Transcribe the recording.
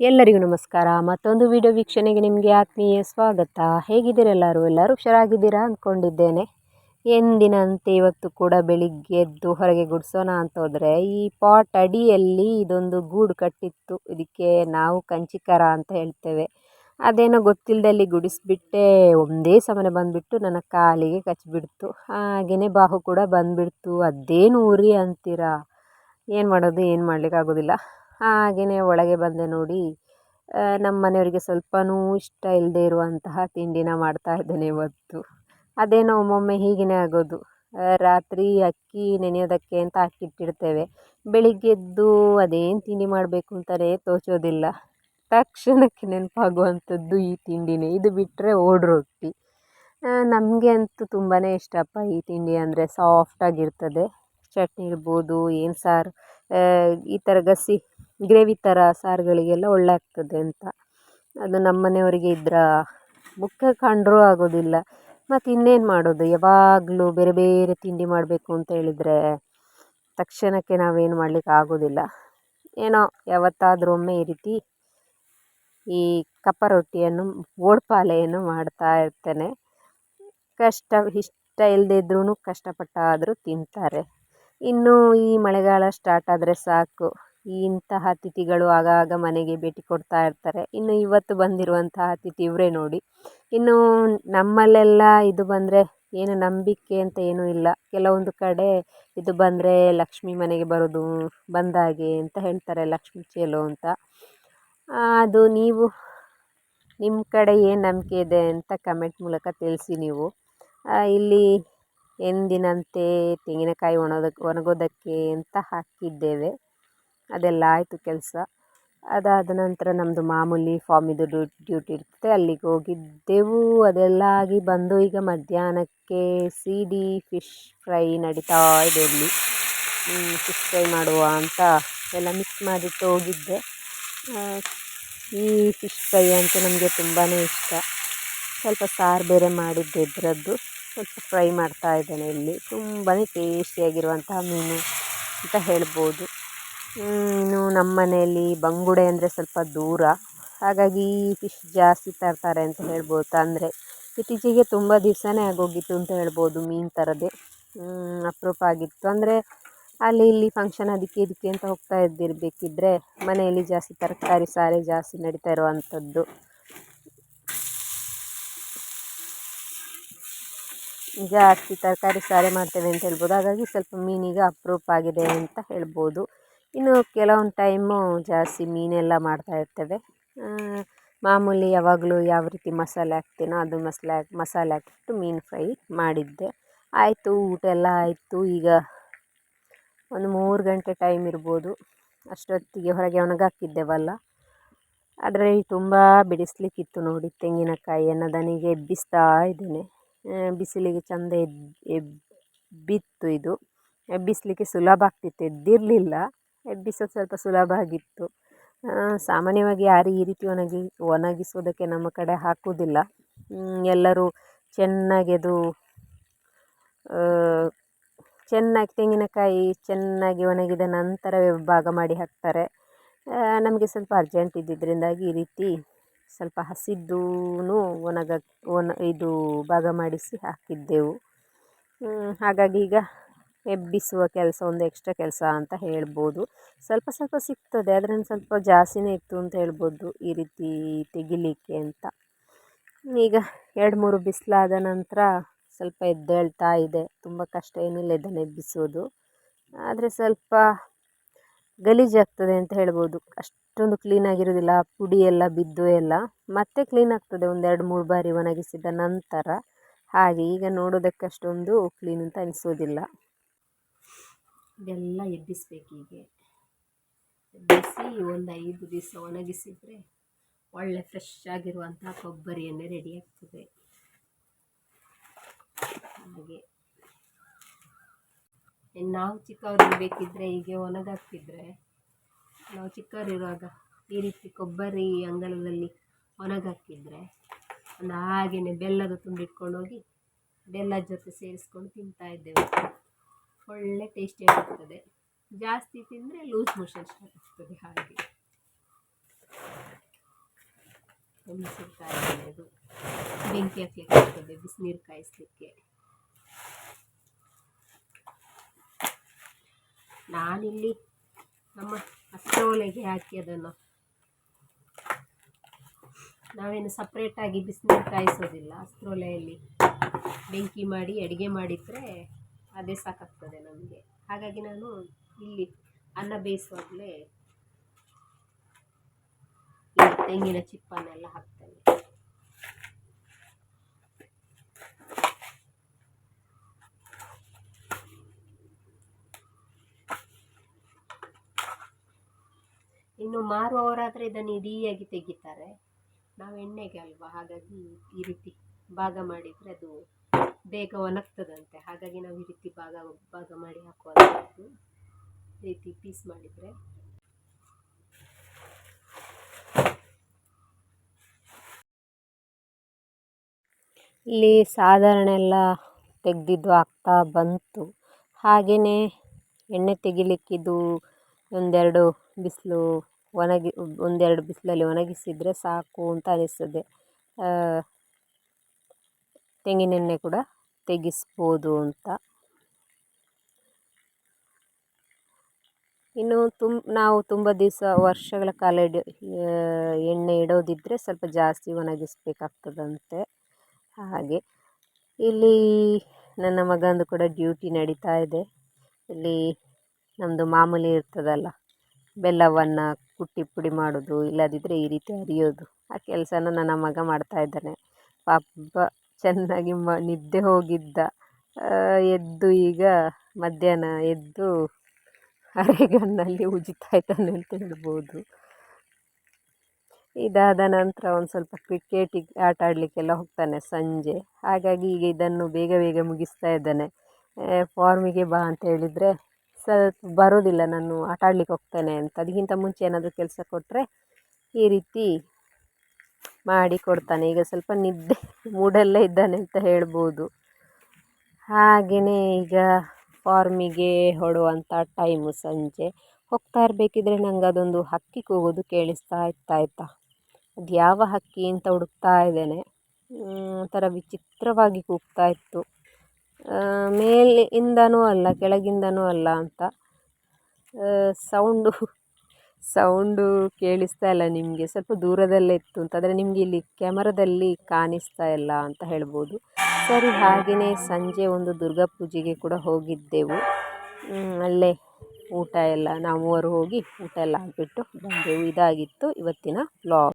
ಎಲ್ಲರಿಗೂ ನಮಸ್ಕಾರ. ಮತ್ತೊಂದು ವಿಡಿಯೋ ವೀಕ್ಷಣೆಗೆ ನಿಮಗೆ ಆತ್ಮೀಯ ಸ್ವಾಗತ. ಹೇಗಿದ್ದೀರೆಲ್ಲರೂ ಎಲ್ಲರೂ? ಹುಷಾರಾಗಿದ್ದೀರಾ ಅಂದ್ಕೊಂಡಿದ್ದೇನೆ ಎಂದಿನಂತೆ ಇವತ್ತು ಕೂಡ ಬೆಳಿಗ್ಗೆ ಎದ್ದು ಹೊರಗೆ ಗುಡಿಸೋಣ ಅಂತ ಹೋದರೆ, ಈ ಪಾಟ್ ಅಡಿಯಲ್ಲಿ ಇದೊಂದು ಗೂಡು ಕಟ್ಟಿತ್ತು. ಇದಕ್ಕೆ ನಾವು ಕಂಚಿಕರ ಅಂತ ಹೇಳ್ತೇವೆ. ಅದೇನೋ ಗೊತ್ತಿಲ್ಲದಲ್ಲಿ ಗುಡಿಸ್ಬಿಟ್ಟೆ ಒಂದೇ ಸಮನೆ ಬಂದುಬಿಟ್ಟು ನನ್ನ ಕಾಲಿಗೆ ಕಚ್ಚಿಬಿಡ್ತು ಹಾಗೆಯೇ ಬಾಹು ಕೂಡ ಬಂದುಬಿಡ್ತು. ಅದೇನು ಉರಿ ಅಂತೀರಾ? ಏನು ಮಾಡೋದು? ಏನು ಮಾಡಲಿಕ್ಕಾಗೋದಿಲ್ಲ. ಹಾಗೆಯೇ ಒಳಗೆ ಬಂದೆ ನೋಡಿ ನಮ್ಮ ಮನೆಯವರಿಗೆ ಸ್ವಲ್ಪನೂ ಇಷ್ಟ ಇಲ್ಲದೆ ಇರುವಂತಹ ತಿಂಡಿನ ಮಾಡ್ತಾ ಇದ್ದೇನೆ ಇವತ್ತು. ಅದೇನೋ ಒಮ್ಮೊಮ್ಮೆ ಹೀಗೇ ಆಗೋದು. ರಾತ್ರಿ ಅಕ್ಕಿ ನೆನೆಯೋದಕ್ಕೆ ಅಂತ ಹಾಕಿಟ್ಟಿರ್ತೇವೆ ಬೆಳಿಗ್ಗೆ ಎದ್ದು ಅದೇನು ತಿಂಡಿ ಮಾಡಬೇಕು ಅಂತಲೇ ತೋಚೋದಿಲ್ಲ. ತಕ್ಷಣಕ್ಕೆ ನೆನಪಾಗುವಂಥದ್ದು ಈ ತಿಂಡಿನೇ. ಇದು ಬಿಟ್ಟರೆ ಓಡ್ ರೊಟ್ಟಿ. ನಮಗೆ ಅಂತೂ ತುಂಬಾ ಇಷ್ಟಪ್ಪ ಈ ತಿಂಡಿ ಅಂದರೆ ಸಾಫ್ಟಾಗಿರ್ತದೆ ಚಟ್ನಿ ಇರ್ಬೋದು, ಏನು ಸಾರು ಈ ಥರ ಗಸಿ ಗ್ರೇವಿ ಥರ ಸಾರುಗಳಿಗೆಲ್ಲ ಒಳ್ಳೆ ಆಗ್ತದೆ ಅಂತ. ಅದು ನಮ್ಮ ಮನೆಯವರಿಗೆ ಇದರ ಮುಖ ಕಂಡರೂ ಆಗೋದಿಲ್ಲ. ಮತ್ತು ಇನ್ನೇನು ಮಾಡೋದು? ಯಾವಾಗಲೂ ಬೇರೆ ಬೇರೆ ತಿಂಡಿ ಮಾಡಬೇಕು ಅಂತ ಹೇಳಿದರೆ ತಕ್ಷಣಕ್ಕೆ ನಾವೇನು ಮಾಡ್ಲಿಕ್ಕೆ ಆಗೋದಿಲ್ಲ. ಏನೋ ಯಾವತ್ತಾದರೂ ಒಮ್ಮೆ ಈ ರೀತಿ ಈ ಕಪ್ಪ ರೊಟ್ಟಿಯನ್ನು ಓಡ್ಪಾಲೆಯನ್ನು ಮಾಡ್ತಾ ಇರ್ತೇನೆ. ಕಷ್ಟ, ಇಷ್ಟ ಇಲ್ಲದೇ ಇದ್ರೂ ಕಷ್ಟಪಟ್ಟಾದರೂ ತಿಂತಾರೆ. ಇನ್ನು ಈ ಮಳೆಗಾಲ ಸ್ಟಾರ್ಟ್ ಆದರೆ ಸಾಕು. ಇಂತಹ ಅತಿಥಿಗಳು ಆಗಾಗ ಮನೆಗೆ ಭೇಟಿ ಕೊಡ್ತಾ ಇರ್ತಾರೆ. ಇನ್ನು ಇವತ್ತು ಬಂದಿರುವಂತಹ ಅತಿಥಿ ಇವರೇ ನೋಡಿ. ಇನ್ನು ನಮ್ಮಲ್ಲೆಲ್ಲ ಇದು ಬಂದರೆ ಏನು ನಂಬಿಕೆ ಅಂತ ಏನೂ ಇಲ್ಲ. ಕೆಲವೊಂದು ಕಡೆ ಇದು ಬಂದರೆ ಲಕ್ಷ್ಮಿ ಮನೆಗೆ ಬರೋದು ಬಂದಾಗೆ ಅಂತ ಹೇಳ್ತಾರೆ ಲಕ್ಷ್ಮಿ ಚೇಲು ಅಂತ. ಅದು ನೀವು ನಿಮ್ಮ ಕಡೆ ಏನು ನಂಬಿಕೆ ಇದೆ ಅಂತ ಕಮೆಂಟ್ ಮೂಲಕ ತಿಳಿಸಿ ನೀವು. ಇಲ್ಲಿ ಎಂದಿನಂತೆ ತೆಂಗಿನಕಾಯಿ ಒಣದ ಒಣಗೋದಕ್ಕೆ ಅಂತ ಹಾಕಿದ್ದೇವೆ. ಅದೆಲ್ಲ ಆಯಿತು ಕೆಲಸ. ಅದಾದ ನಂತರ ನಮ್ಮದು ಮಾಮೂಲಿ ಫಾರ್ಮಿದು ಡ್ಯೂಟಿ ಇರ್ತದೆ. ಅಲ್ಲಿಗೆ ಹೋಗಿದ್ದೆವು. ಅದೆಲ್ಲ ಆಗಿ ಬಂದು ಈಗ ಮಧ್ಯಾಹ್ನಕ್ಕೆ ಸೀಡಿ ಫಿಶ್ ಫ್ರೈ ನಡೀತಾ ಇದೆ ಇಲ್ಲಿ. ಫಿಶ್ ಫ್ರೈ ಮಾಡುವ ಅಂತ ಎಲ್ಲ ಮಿಕ್ಸ್ ಮಾಡಿಟ್ಟು ಹೋಗಿದ್ದೆ. ಈ ಫಿಶ್ ಫ್ರೈ ಅಂತೂ ನಮಗೆ ತುಂಬಾ ಇಷ್ಟ. ಸ್ವಲ್ಪ ಸಾರು ಬೇರೆ ಮಾಡಿದ್ದೆ ಇದರದ್ದು. ಸ್ವಲ್ಪ ಫ್ರೈ ಮಾಡ್ತಾ ಇದ್ದೇನೆ ಇಲ್ಲಿ. ತುಂಬಾ ಟೇಸ್ಟಿಯಾಗಿರುವಂತಹ ಮೀನು ಅಂತ ಹೇಳ್ಬೋದು. ಇನ್ನು ನಮ್ಮ ಮನೆಯಲ್ಲಿ ಬಂಗುಡೆ ಅಂದರೆ ಸ್ವಲ್ಪ ದೂರ. ಹಾಗಾಗಿ ಫಿಶ್ ಜಾಸ್ತಿ ತರ್ತಾರೆ ಅಂತ ಹೇಳ್ಬೋದು. ತಂದರೆ ಇತ್ತೀಚೆಗೆ ತುಂಬ ದಿವಸನೇ ಆಗೋಗಿತ್ತು ಅಂತ ಹೇಳ್ಬೋದು ಮೀನು ತರದೆ. ಅಪರೂಪ ಆಗಿತ್ತು. ಅಂದರೆ ಅಲ್ಲಿ ಇಲ್ಲಿ ಫಂಕ್ಷನ್ ಅದಕ್ಕೆ ಇದಕ್ಕೆ ಅಂತ ಹೋಗ್ತಾ ಇದ್ದಿರಬೇಕಿದ್ರೆ ಮನೆಯಲ್ಲಿ ಜಾಸ್ತಿ ತರಕಾರಿ ಸಾರೆ ಜಾಸ್ತಿ ನಡೀತಾ ಇರುವಂಥದ್ದು. ಜಾಸ್ತಿ ತರಕಾರಿ ಸಾರೆ ಮಾಡ್ತೇವೆ ಅಂತ ಹೇಳ್ಬೋದು. ಹಾಗಾಗಿ ಸ್ವಲ್ಪ ಮೀನಿಗೆ ಅಪರೂಪ ಆಗಿದೆ ಅಂತ ಹೇಳ್ಬೋದು. ಇನ್ನು ಕೆಲವೊಂದು ಟೈಮು ಜಾಸ್ತಿ ಮೀನೆಲ್ಲ ಮಾಡ್ತಾ ಇರ್ತೇವೆ. ಮಾಮೂಲಿ ಯಾವಾಗಲೂ ಯಾವ ರೀತಿ ಮಸಾಲೆ ಹಾಕ್ತೀನೋ ಅದು ಮಸಾಲೆ ಹಾಕಿ ಮಸಾಲೆ ಹಾಕಿಬಿಟ್ಟು ಮೀನು ಫ್ರೈ ಮಾಡಿದ್ದೆ. ಆಯಿತು, ಊಟ ಎಲ್ಲ ಆಯಿತು. ಈಗ ಒಂದು ಮೂರು ಗಂಟೆ ಟೈಮ್ ಇರ್ಬೋದು. ಅಷ್ಟೊತ್ತಿಗೆ ಹೊರಗೆ ಒಣಗಾಕಿದ್ದೆವಲ್ಲ. ಅದರಲ್ಲಿ ತುಂಬ ಬಿಡಿಸ್ಲಿಕ್ಕಿತ್ತು ನೋಡಿ ತೆಂಗಿನಕಾಯಿಯನ್ನು ದನಿಗೆ ಎಬ್ಬಿಸ್ತಾ ಇದ್ದೇನೆ. ಬಿಸಿಲಿಗೆ ಚೆಂದ ಎಬ್ ಎಬ್ಬಿತ್ತು ಇದು. ಎಬ್ಬಿಸಲಿಕ್ಕೆ ಸುಲಭ ಆಗ್ತಿತ್ತು, ಎದ್ದಿರಲಿಲ್ಲ. ಎಬ್ಬಿಸೋದು ಸ್ವಲ್ಪ ಸುಲಭ ಆಗಿತ್ತು. ಸಾಮಾನ್ಯವಾಗಿ ಯಾರು ಈ ರೀತಿ ಒಣಗಿ ಒಣಗಿಸೋದಕ್ಕೆ ನಮ್ಮ ಕಡೆ ಹಾಕುವುದಿಲ್ಲ. ಎಲ್ಲರೂ ಚೆನ್ನಾಗಿ ಅದು ಚೆನ್ನಾಗಿ ತೆಂಗಿನಕಾಯಿ ಚೆನ್ನಾಗಿ ಒಣಗಿದ ನಂತರವೇ ಭಾಗ ಮಾಡಿ ಹಾಕ್ತಾರೆ. ನಮಗೆ ಸ್ವಲ್ಪ ಅರ್ಜೆಂಟ್ ಇದ್ದಿದ್ದರಿಂದಾಗಿ ಈ ರೀತಿ ಸ್ವಲ್ಪ ಹಸಿದ್ದೂ ಒಣಗ ಒಣ, ಇದು ಭಾಗ ಮಾಡಿಸಿ ಹಾಕಿದ್ದೆವು. ಹಾಗಾಗಿ ಈಗ ಎಬ್ಬಿಸುವ ಕೆಲಸ, ಒಂದು ಎಕ್ಸ್ಟ್ರಾ ಕೆಲಸ ಅಂತ ಹೇಳ್ಬೋದು. ಸ್ವಲ್ಪ ಸ್ವಲ್ಪ ಸಿಗ್ತದೆ ಆದರೆ ಸ್ವಲ್ಪ ಜಾಸ್ತಿನೇ ಇತ್ತು ಅಂತ ಹೇಳ್ಬೋದು ಈ ರೀತಿ ತೆಗಿಲಿಕ್ಕೆ ಅಂತ. ಈಗ ಎರಡು ಮೂರು ಬಿಸಿಲಾದ ನಂತರ ಸ್ವಲ್ಪ ಎದ್ದೇಳ್ತಾ ಇದೆ. ತುಂಬ ಕಷ್ಟ ಏನಿಲ್ಲ ಇದನ್ನು ಎಬ್ಬಿಸೋದು. ಆದರೆ ಸ್ವಲ್ಪ ಗಲೀಜಾಗ್ತದೆ ಅಂತ ಹೇಳ್ಬೋದು. ಅಷ್ಟೊಂದು ಕ್ಲೀನಾಗಿರೋದಿಲ್ಲ ಪುಡಿ ಎಲ್ಲ ಬಿದ್ದು ಎಲ್ಲ. ಮತ್ತೆ ಕ್ಲೀನ್ ಆಗ್ತದೆ, ಒಂದು ಎರಡು ಮೂರು ಬಾರಿ ಒಣಗಿಸಿದ ನಂತರ. ಹಾಗೆ ಈಗ ನೋಡೋದಕ್ಕೆ ಅಷ್ಟೊಂದು ಕ್ಲೀನ್ ಅಂತ ಅನಿಸೋದಿಲ್ಲ. ಇದೆಲ್ಲ ಎಬ್ಬಿಸ್ಬೇಕು ಹೀಗೆ. ಎಬ್ಬಿಸಿ ಒಂದು ಐದು ದಿವಸ ಒಣಗಿಸಿದರೆ ಒಳ್ಳೆ ಫ್ರೆಶ್ ಆಗಿರುವಂಥ ಕೊಬ್ಬರಿ ರೆಡಿ ಆಗ್ತದೆ. ಹಾಗೆ. ನಾವು ಚಿಕ್ಕವ್ರಿಗೆ ಬೇಕಿದ್ದರೆ ಹೀಗೆ ಒಣಗಾಕ್ತಿದ್ರೆ, ನಾವು ಚಿಕ್ಕವರಿರುವಾಗ ಈ ರೀತಿ ಕೊಬ್ಬರಿ ಅಂಗಳದಲ್ಲಿ ಒಣಗಾಕಿದ್ರೆ ಒಂದು ಹಾಗೆಯೇ ಬೆಲ್ಲದ ತುಂಬಿಟ್ಕೊಂಡೋಗಿ ಬೆಲ್ಲದ ಜೊತೆ ಸೇರಿಸ್ಕೊಂಡು ತಿಂತಾಯಿದ್ದೆವು ಒಳ್ಳೆ ಟೇಸ್ಟಿಯಾಗಿರ್ತದೆ ಜಾಸ್ತಿ ತಿಂದರೆ ಲೂಸ್ ಮೋಷನ್ ಸ್ಟಾರ್ಟ್ ಆಗ್ತದೆ ಹಾಗೆ ಎಣ್ಣೆದು ಬೆಂಕಿ ಹಾಕ್ಲಿಕ್ಕೆ ಆಗ್ತದೆ, ಬಿಸಿನೀರು ಕಾಯಿಸ್ಲಿಕ್ಕೆ. ನಾನಿಲ್ಲಿ ನಮ್ಮ ಅಷ್ಟೊಲೆಗೆ ಹಾಕಿ ಅದನ್ನು. ನಾವೇನು ಸಪ್ರೇಟಾಗಿ ಬಿಸಿನೀರು ಕಾಯಿಸೋದಿಲ್ಲ ಅಸ್ತ್ರೋಲೆಯಲ್ಲಿ ಬೆಂಕಿ ಮಾಡಿ ಅಡುಗೆ ಮಾಡಿದರೆ ಅದೇ ಸಾಕಾಗ್ತದೆ ನಮಗೆ. ಹಾಗಾಗಿ ನಾನು ಇಲ್ಲಿ ಅನ್ನ ಬೇಯಿಸುವಾಗಲೇ ತೆಂಗಿನ ಚಿಪ್ಪನ್ನೆಲ್ಲ ಹಾಕ್ತೇನೆ. ಇನ್ನು ಮಾರುವವರಾದರೆ ಇದನ್ನು ಇಡೀಯಾಗಿ ತೆಗಿತಾರೆ. ನಾವು ಎಣ್ಣೆಗೆ ಅಲ್ವಾ, ಹಾಗಾಗಿ ಈ ರೀತಿ ಭಾಗ ಮಾಡಿದರೆ ಅದು ಬೇಗ ಒಣಗ್ತದಂತೆ. ಹಾಗಾಗಿ ನಾವು ಈ ರೀತಿ ಭಾಗ ಭಾಗ ಮಾಡಿ ಹಾಕುವಂಥದ್ದು ರೀತಿ ಪೀಸ್ ಮಾಡಿದರೆ. ಇಲ್ಲಿ ಸಾಧಾರಣ ಎಲ್ಲ ತೆಗೆದಿದ್ದು ಆಗ್ತಾ ಬಂತು. ಹಾಗೆಯೇ ಎಣ್ಣೆ ತೆಗಿಲಿಕ್ಕಿದು ಒಂದೆರಡು ಬಿಸಿಲು ಒಣಗಿ, ಒಂದೆರಡು ಬಿಸಿಲಲ್ಲಿ ಒಣಗಿಸಿದರೆ ಸಾಕು ಅಂತ ಅನಿಸ್ತದೆ. ತೆಂಗಿನೆಣ್ಣೆ ಕೂಡ ತೆಗೆಸ್ಬೋದು ಅಂತ. ಇನ್ನು ತುಂ, ನಾವು ತುಂಬ ದಿವಸ, ವರ್ಷಗಳ ಕಾಲ ಇಡ ಎಣ್ಣೆ ಇಡೋದಿದ್ದರೆ ಸ್ವಲ್ಪ ಜಾಸ್ತಿ ಒಣಗಿಸ್ಬೇಕಾಗ್ತದಂತೆ. ಹಾಗೆ ಇಲ್ಲಿ ನನ್ನ ಮಗಂದು ಕೂಡ ಡ್ಯೂಟಿ ನಡೀತಾ ಇದೆ. ಇಲ್ಲಿ ನಮ್ಮದು ಮಾಮೂಲಿ ಇರ್ತದಲ್ಲ, ಬೆಲ್ಲವನ್ನು ಕುಟ್ಟಿ ಪುಡಿ ಮಾಡೋದು ಇಲ್ಲದಿದ್ದರೆ ಈ ರೀತಿ ಅರಿಯೋದು ಆ ಕೆಲಸನ ನನ್ನ ಮಗ ಮಾಡ್ತಾ ಇದ್ದಾನೆ. ಪಾಪ ಚೆನ್ನಾಗಿ ಮ, ನಿದ್ದೆ ಹೋಗಿದ್ದ. ಎದ್ದು ಈಗ ಮಧ್ಯಾಹ್ನ ಎದ್ದು ಅರೆಗಣ್ಣಲ್ಲಿ ಉಜ್ತಾ ಅಂತ ಹೇಳ್ಬೋದು. ಇದಾದ ನಂತರ ಒಂದು ಸ್ವಲ್ಪ ಕ್ರಿಕೆಟಿಗೆ ಆಟ ಆಡಲಿಕ್ಕೆಲ್ಲ ಹೋಗ್ತಾನೆ ಸಂಜೆ. ಹಾಗಾಗಿ ಈಗ ಇದನ್ನು ಬೇಗ ಬೇಗ ಮುಗಿಸ್ತಾ ಇದ್ದಾನೆ. ಫಾರ್ಮಿಗೆ ಬಾ ಅಂತ ಹೇಳಿದರೆ ಸ್ವಲ್ಪ ಬರೋದಿಲ್ಲ, ನಾನು ಆಟ ಆಡ್ಲಿಕ್ಕೆ ಹೋಗ್ತೇನೆ ಅಂತ. ಅದಕ್ಕಿಂತ ಮುಂಚೆ ಏನಾದರೂ ಕೆಲಸ ಕೊಟ್ಟರೆ ಈ ರೀತಿ ಮಾಡಿ ಕೊಡ್ತಾನೆ. ಈಗ ಸ್ವಲ್ಪ ನಿದ್ದೆ ಮೂಡಲ್ಲೇ ಇದ್ದಾನೆ ಅಂತ ಹೇಳ್ಬೋದು. ಹಾಗೆಯೇ ಈಗ ಫಾರ್ಮಿಗೆ ಹೊಡುವಂಥ ಟೈಮು ಸಂಜೆ. ಹೋಗ್ತಾ ಇರಬೇಕಿದ್ರೆ ನಂಗೆ ಅದೊಂದು ಹಕ್ಕಿ ಕೂಗೋದು ಕೇಳಿಸ್ತಾ ಆಯಿತಾ ಅದು ಯಾವ ಹಕ್ಕಿ ಅಂತ ಹುಡುಕ್ತಾ ಇದ್ದೇನೆ. ಒಂಥರ ವಿಚಿತ್ರವಾಗಿ ಕೂಗ್ತಾ ಇತ್ತು. ಮೇಲಿಂದನೂ ಅಲ್ಲ, ಕೆಳಗಿಂದನೂ ಅಲ್ಲ ಅಂತ. ಸೌಂಡು ಸೌಂಡು ಕೇಳಿಸ್ತಾ ಇಲ್ಲ ನಿಮಗೆ. ಸ್ವಲ್ಪ ದೂರದಲ್ಲೇ ಇತ್ತು ಅಂತ. ಆದರೆ ನಿಮಗೆ ಇಲ್ಲಿ ಕ್ಯಾಮರದಲ್ಲಿ ಕಾಣಿಸ್ತಾ ಇಲ್ಲ ಅಂತ ಹೇಳ್ಬೋದು. ಸರಿ ಹಾಗೆಯೇ ಸಂಜೆ ಒಂದು ದುರ್ಗಾ ಪೂಜೆಗೆ ಕೂಡ ಹೋಗಿದ್ದೆವು. ಅಲ್ಲೇ ಊಟ ಎಲ್ಲ. ನಾವು ಮೂವರು ಹೋಗಿ ಊಟ ಎಲ್ಲ ಆಗಿಬಿಟ್ಟು ಬಂದೆವು. ಇದಾಗಿತ್ತು ಇವತ್ತಿನ ವ್ಲಾಗ್